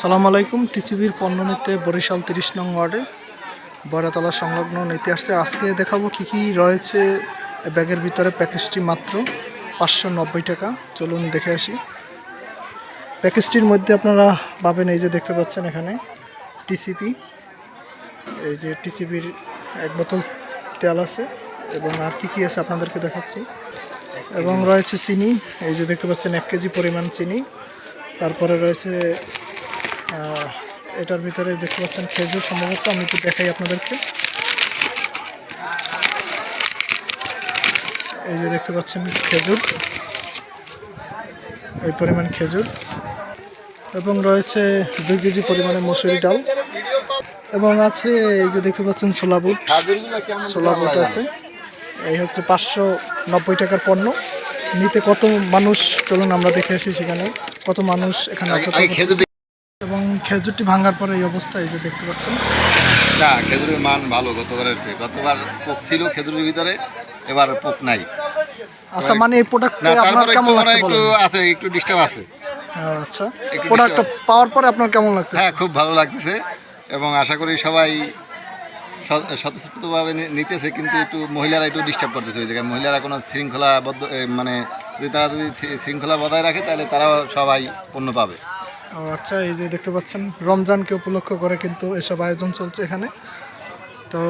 সালাম আলাইকুম, টিসিবির পণ্য নিতে বরিশাল তিরিশ নং ওয়ার্ডে বয়রাতলা সংলগ্ন নিতে আসছে। আজকে দেখাবো কি কি রয়েছে ব্যাগের ভিতরে। প্যাকেজটি মাত্র পাঁচশো নব্বই টাকা। চলুন দেখে আসি। প্যাকেজটির মধ্যে আপনারা পাবেন এই যে দেখতে পাচ্ছেন এখানে টিসিপি। এই যে টিসিপির এক বোতল তেল আছে এবং আর কি কি আছে আপনাদেরকে দেখাচ্ছি। এবং রয়েছে চিনি, এই যে দেখতে পাচ্ছেন এক কেজি পরিমাণ চিনি। তারপরে রয়েছে এটার ভিতরে দেখতে পাচ্ছেন খেজুর সম্ভবত আমি একটু দেখাই আপনাদেরকে। এই যে দেখতে পাচ্ছেন খেজুর এই পরিমাণ খেজুর। এবং রয়েছে দুই কেজি পরিমাণে মসুরি ডাল। এবং আছে এই যে দেখতে পাচ্ছেন ছোলা বুট। ছোলা বুট আছে। এই হচ্ছে পাঁচশো নব্বই টাকার পণ্য। নিতে কত মানুষ চলুন আমরা দেখে আসি সেখানে। কত মানুষ এখানে। এবং খেজুরটি ভাঙার পরে এই অবস্থা এই যে দেখতে পাচ্ছেন। না খেজুরের মান ভালো গতবারের চেয়ে। গতবার পোক ছিল খেজুরের ভিতরে এবার পোক নাই। আচ্ছা মানে এই প্রোডাক্ট আপনার কেমন একটু মানে লাগছে একটু আছে একটু ডিস্টার্ব আছে। আচ্ছা একটু প্রোডাক্টটা পাওয়ার পরে আপনার কেমন লাগছে হ্যাঁ খুব ভালো লাগতেছে এবং আশা করি সবাই স্বতঃস্ফূর্তভাবে নিতেছে কিন্তু একটু মহিলারা একটু ডিস্টার্ব করতেছে। ওই জায়গায় মহিলারা কোনো শৃঙ্খলাবদ্ধ মানে যদি তারা যদি শৃঙ্খলা বজায় রাখে তাহলে তারাও সবাই পণ্য পাবে। আচ্ছা এই যে দেখতে পাচ্ছেন রমজানকে উপলক্ষ করে কিন্তু এসব আয়োজন চলছে এখানে। তো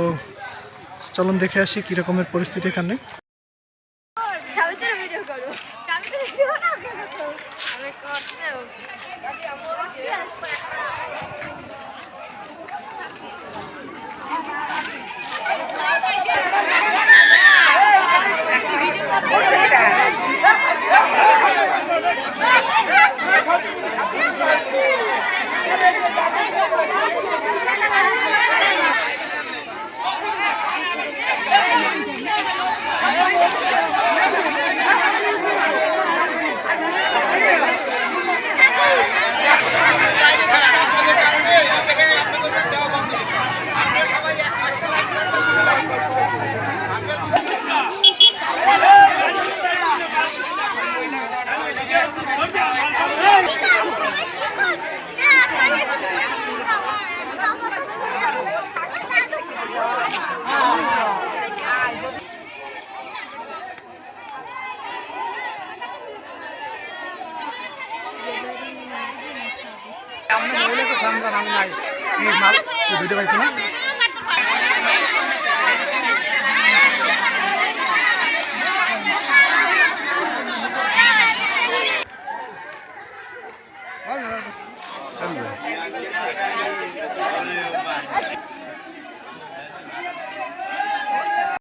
চলুন দেখে আসি কীরকমের পরিস্থিতি এখানে। ভিডিও সামনে মহিলাকে সামনে নাম নাই। ভিডিও পাইছি না?